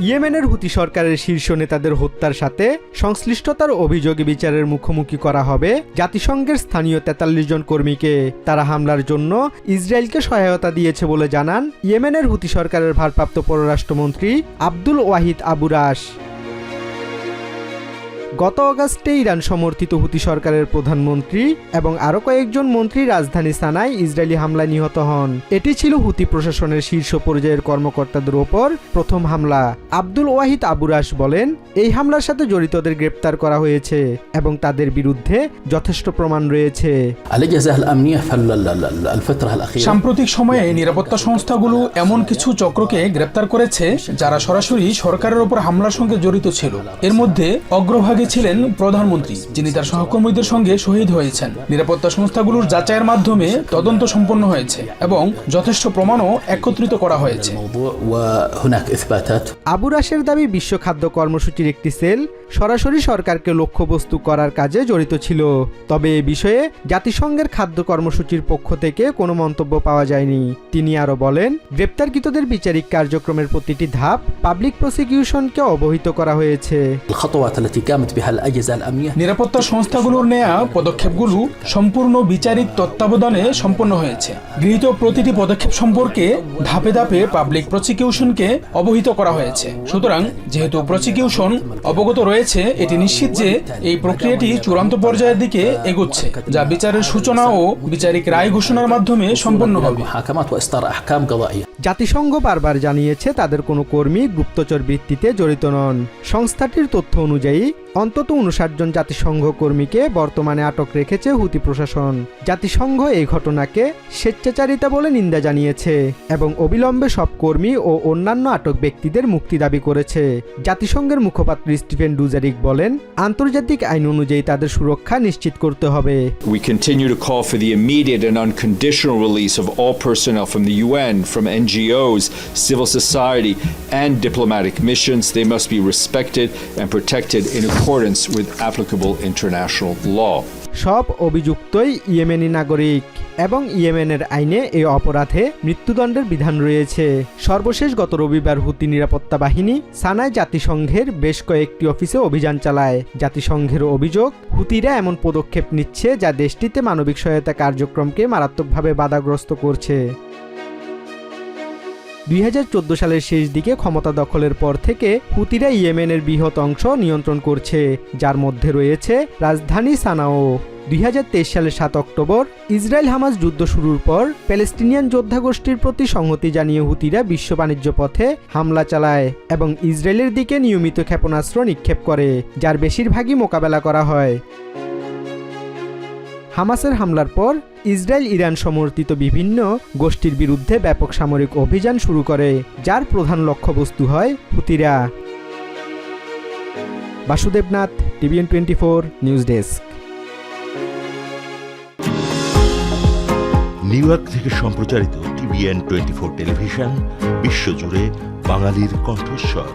ইয়েমেনের হুতি সরকারের শীর্ষ নেতাদের হত্যার সাথে সংশ্লিষ্টতার অভিযোগে বিচারের মুখোমুখি করা হবে জাতিসংঘের স্থানীয় তেতাল্লিশ জন কর্মীকে। তারা হামলার জন্য ইসরায়েলকে সহায়তা দিয়েছে বলে জানান ইয়েমেনের হুতি সরকারের ভারপ্রাপ্ত পররাষ্ট্রমন্ত্রী আব্দুল ওয়াহিদ আবুরাস গত অগাস্টে ইরান সমর্থিত হুতি সরকারের প্রধানমন্ত্রী এবং আরও কয়েকজন মন্ত্রী রাজধানী সানায় ইসরায়েলি হামলায় নিহত হন। এটি ছিল হুতি প্রশাসনের শীর্ষ পর্যায়ের কর্মকর্তাদের ওপর প্রথম হামলা। আব্দুল ওয়াহিদ আবুরাস বলেন, এই হামলার সাথে জড়িতদের গ্রেপ্তার করা হয়েছে এবং তাদের বিরুদ্ধে যথেষ্ট প্রমাণ রয়েছে। সাম্প্রতিক সময়ে নিরাপত্তা সংস্থাগুলো এমন কিছু চক্রকে গ্রেপ্তার করেছে যারা সরাসরি সরকারের ওপর হামলার সঙ্গে জড়িত ছিল এর মধ্যে অগ্রভাগ আগে ছিলেন প্রধানমন্ত্রী যিনি তার সহকর্মীদের সঙ্গে শহীদ হয়েছেন। নিরাপত্তা সংস্থাগুলোর যাচাইয়ের মাধ্যমে তদন্ত সম্পন্ন হয়েছে এবং যথেষ্ট প্রমাণও একত্রিত করা হয়েছে। আবু রাশের দাবি বিশ্ব খাদ্য কর্মসূচির একটি সেল সরাসরি সরকারকে লক্ষ্যবস্তু করার কাজে জড়িত ছিল। তবে এ বিষয়ে জাতিসংঘের খাদ্য কর্মসূচির পক্ষ থেকে কোনো মন্তব্য পাওয়া যায়নি। তিনি আরও বলেন গ্রেপ্তারকৃতদের বিচারিক কার্যক্রমের প্রতিটি ধাপ পাবলিক প্রসিকিউশনকে অবহিত করা হয়েছে। নিরাপত্তা সংস্থাগুলোর নেয়া পদক্ষেপগুলো সম্পূর্ণ বিচারিক তত্ত্বাবধানে সম্পন্ন হয়েছে। গৃহীত প্রতিটি পদক্ষেপ সম্পর্কে ধাপে ধাপে পাবলিক প্রসিকিউশনকে অবহিত করা হয়েছে। সুতরাং যেহেতু প্রসিকিউশন অবগত রয়েছে এটি নিশ্চিত যে এই প্রক্রিয়াটি চূড়ান্ত পর্যায়ের দিকে এগোচ্ছে যা বিচারের সূচনা ও বিচারিক রায় ঘোষণার মাধ্যমে সম্পন্ন হবে। জাতিসংঘ বারবার জানিয়েছে তাদের কোনো কর্মী গুপ্তচর বৃত্তিতে জড়িত নন। সংস্থাটির তথ্য অনুযায়ী অন্তত উনষাট জন জাতিসংঘ কর্মীকে বর্তমানে আটক রেখেছে হুতি প্রশাসন। জাতিসংঘ এই ঘটনাকে স্বেচ্ছাচারিতা বলে নিন্দা জানিয়েছে এবং অবিলম্বে সব কর্মী ও অন্যান্য আটক ব্যক্তিদের মুক্তি দাবি করেছে। জাতিসংঘের মুখপাত্র স্টিফেন ডুজারিক বলেন, আন্তর্জাতিক আইন অনুযায়ী তাদের সুরক্ষা নিশ্চিত করতে হবে। Diplomatic missions. They must be respected in accordance with applicable international law. সব অভিযুক্তই ইয়েমেনি নাগরিক এবং ইয়েমেনের আইনে এই অপরাধে মৃত্যুদণ্ডের বিধান রয়েছে। সর্বশেষ গত রবিবার হুতি নিরাপত্তা বাহিনী সানায় জাতিসংঘের বেশ কয়েকটি অফিসে অভিযান চালায়। জাতিসংঘের অভিযোগ, হুতিরা এমন পদক্ষেপ নিচ্ছে যা দেশটিতে মানবিক সহায়তা কার্যক্রমকে মারাত্মকভাবে বাধাগ্রস্ত করছে। দুই হাজার চোদ্দ সালের শেষ দিকে ক্ষমতা দখলের পর থেকে হুতিরা ইয়েমেনের বৃহৎ অংশ নিয়ন্ত্রণ করছে, যার মধ্যে রয়েছে রাজধানী সানাও। দুই হাজার তেইশ সালের সাত অক্টোবর, ইসরায়েল হামাস যুদ্ধ শুরুর পর প্যালেস্টিনিয়ান যোদ্ধা গোষ্ঠীর প্রতি সংহতি জানিয়ে হুতিরা বিশ্ব বাণিজ্য পথে হামলা চালায় এবং ইসরায়েলের দিকে নিয়মিত ক্ষেপণাস্ত্র নিক্ষেপ করে, যার বেশিরভাগই মোকাবেলা করা হয়। হামাসের হামলার পর ইসরায়েল ইরান সমর্থিত বিভিন্ন গোষ্ঠীর বিরুদ্ধে ব্যাপক সামরিক অভিযান শুরু করে, যার প্রধান লক্ষ্যবস্তু হয় হুতিরা। Basudebnath, TVN twenty four news desk. New York থেকে সম্প্রচারিত টিভিএন টোয়েন্টি ফোর টেলিভিশন, বিশ্বজুড়ে বাঙালির কণ্ঠস্বর।